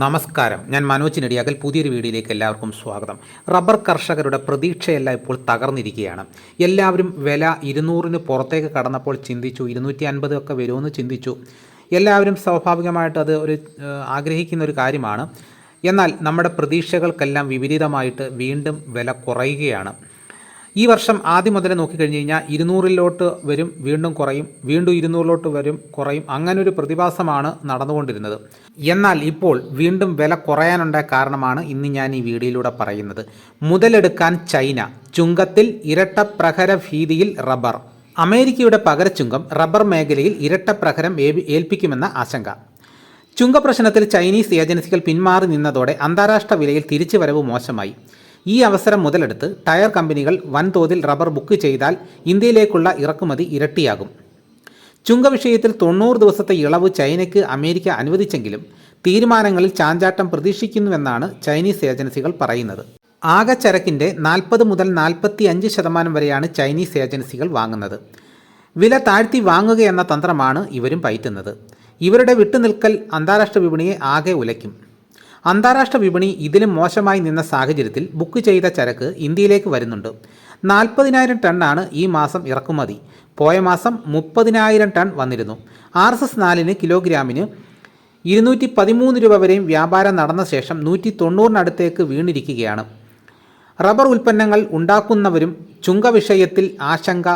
നമസ്കാരം. ഞാൻ മനോജ് നെടിയാക്കൽ. പുതിയൊരു വീഡിയോയിലേക്ക് എല്ലാവർക്കും സ്വാഗതം. റബ്ബർ കർഷകരുടെ പ്രതീക്ഷയെല്ലാം ഇപ്പോൾ തകർന്നിരിക്കുകയാണ്. എല്ലാവരും വില ഇരുന്നൂറിന് പുറത്തേക്ക് കടന്നപ്പോൾ ചിന്തിച്ചു ഇരുന്നൂറ്റി അൻപത് ഒക്കെ വരുമെന്ന് ചിന്തിച്ചു. എല്ലാവരും സ്വാഭാവികമായിട്ട് അത് ഒരു ആഗ്രഹിക്കുന്ന ഒരു കാര്യമാണ്. എന്നാൽ നമ്മുടെ പ്രതീക്ഷകൾക്കെല്ലാം വിപരീതമായിട്ട് വീണ്ടും വില കുറയുകയാണ്. ഈ വർഷം ആദ്യം മുതലേ നോക്കിക്കഴിഞ്ഞ് കഴിഞ്ഞാൽ ഇരുന്നൂറിലോട്ട് വരും വീണ്ടും കുറയും വീണ്ടും ഇരുന്നൂറിലോട്ട് വരും കുറയും. അങ്ങനെ ഒരു പ്രതിഭാസമാണ് നടന്നുകൊണ്ടിരുന്നത്. എന്നാൽ ഇപ്പോൾ വീണ്ടും വില കുറയാനുണ്ടായ കാരണമാണ് ഇന്ന് ഞാൻ ഈ വീഡിയോയിലൂടെ പറയുന്നത്. മുതലെടുക്കാൻ ചൈന ചുങ്കത്തിൽ ഇരട്ട പ്രഹര ഭീതിയിൽ റബ്ബർ. അമേരിക്കയുടെ പകരച്ചുങ്കം റബ്ബർ മേഖലയിൽ ഇരട്ട പ്രഹരം ഏൽപ്പിക്കുമെന്ന ആശങ്ക. ചുങ്കപ്രശ്നത്തിൽ ചൈനീസ് ഏജൻസികൾ പിന്മാറി നിന്നതോടെ അന്താരാഷ്ട്ര വിലയിൽ തിരിച്ചുവരവ് മോശമായി. ഈ അവസരം മുതലെടുത്ത് ടയർ കമ്പനികൾ വൻതോതിൽ റബ്ബർ ബുക്ക് ചെയ്താൽ ഇന്ത്യയിലേക്കുള്ള ഇറക്കുമതി ഇരട്ടിയാകും. ചുങ്ക വിഷയത്തിൽ തൊണ്ണൂറ് ദിവസത്തെ ഇളവ് ചൈനയ്ക്ക് അമേരിക്ക അനുവദിച്ചെങ്കിലും തീരുമാനങ്ങളിൽ ചാഞ്ചാട്ടം പ്രതീക്ഷിക്കുന്നുവെന്നാണ് ചൈനീസ് ഏജൻസികൾ പറയുന്നത്. ആകെ ചരക്കിന്റെ നാൽപ്പത് മുതൽ നാൽപ്പത്തി അഞ്ച് ശതമാനം വരെയാണ് ചൈനീസ് ഏജൻസികൾ വാങ്ങുന്നത്. വില താഴ്ത്തി വാങ്ങുക എന്ന തന്ത്രമാണ് ഇവരും പയറ്റുന്നത്. ഇവരുടെ വിട്ടുനിൽക്കൽ അന്താരാഷ്ട്ര വിപണിയെ ആകെ ഉലയ്ക്കും. അന്താരാഷ്ട്ര വിപണി ഇതിലും മോശമായി നിന്ന സാഹചര്യത്തിൽ ബുക്ക് ചെയ്ത ചരക്ക് ഇന്ത്യയിലേക്ക് വരുന്നുണ്ട്. നാൽപ്പതിനായിരം ടണ്ണാണ് ഈ മാസം ഇറക്കുമതി. പോയ മാസം മുപ്പതിനായിരം ടൺ വന്നിരുന്നു. ആർ എസ് എസ് നാലിന് കിലോഗ്രാമിന് ഇരുന്നൂറ്റി പതിമൂന്ന് രൂപ വരെയും വ്യാപാരം നടന്ന ശേഷം നൂറ്റി തൊണ്ണൂറിനടുത്തേക്ക് വീണിരിക്കുകയാണ്. റബ്ബർ ഉൽപ്പന്നങ്ങൾ ഉണ്ടാക്കുന്നവരും ചുങ്ക വിഷയത്തിൽ ആശങ്ക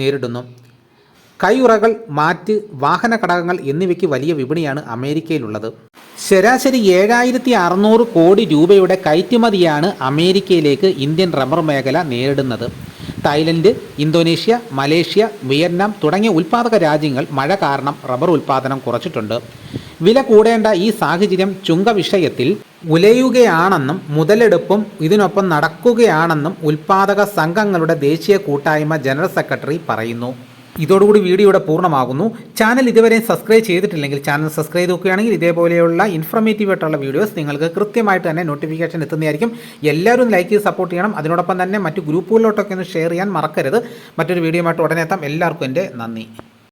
നേരിടുന്നു. കൈയുറകൾ മാറ്റ് വാഹന ഘടകങ്ങൾ എന്നിവയ്ക്ക് വലിയ വിപണിയാണ് അമേരിക്കയിലുള്ളത്. ശരാശരി ഏഴായിരത്തി അറുന്നൂറ് കോടി രൂപയുടെ കയറ്റുമതിയാണ് അമേരിക്കയിലേക്ക് ഇന്ത്യൻ റബ്ബർ മേഖല നേരിടുന്നത്. തായ്ലൻഡ് ഇന്തോനേഷ്യ മലേഷ്യ വിയറ്റ്നാം തുടങ്ങിയ ഉൽപ്പാദക രാജ്യങ്ങൾ മഴ കാരണം റബ്ബർ ഉൽപ്പാദനം കുറച്ചിട്ടുണ്ട്. വില കൂടേണ്ട ഈ സാഹചര്യം ചുങ്ക വിഷയത്തിൽ ഉലയുകയാണെന്നും മുതലെടുപ്പും ഇതിനൊപ്പം നടക്കുകയാണെന്നും ഉൽപ്പാദക സംഘങ്ങളുടെ ദേശീയ കൂട്ടായ്മ ജനറൽ സെക്രട്ടറി പറയുന്നു. ഇതോടുകൂടി വീഡിയോ ഇവിടെ പൂർണമാകുന്നു. ചാനൽ ഇതുവരെ സബ്സ്ക്രൈബ് ചെയ്തിട്ടില്ലെങ്കിൽ ചാനൽ സബ്സ്ക്രൈബ് നോക്കുകയാണെങ്കിൽ ഇതേപോലെയുള്ള ഇൻഫർമേറ്റീവ് ആയിട്ടുള്ള വീഡിയോസ് നിങ്ങൾക്ക് കൃത്യമായിട്ട് തന്നെ നോട്ടിഫിക്കേഷൻ എത്തുന്നതായിരിക്കും. എല്ലാവരും ലൈക്ക് ചെയ്ത് സപ്പോർട്ട് ചെയ്യണം. അതിനോടൊപ്പം തന്നെ മറ്റു ഗ്രൂപ്പുകളിലോട്ടൊക്കെ ഒന്ന് ഷെയർ ചെയ്യാൻ മറക്കരുത്. മറ്റൊരു വീഡിയോ ആയിട്ട് ഉടനെ എത്താം. എല്ലാവർക്കും എന്റെ നന്ദി.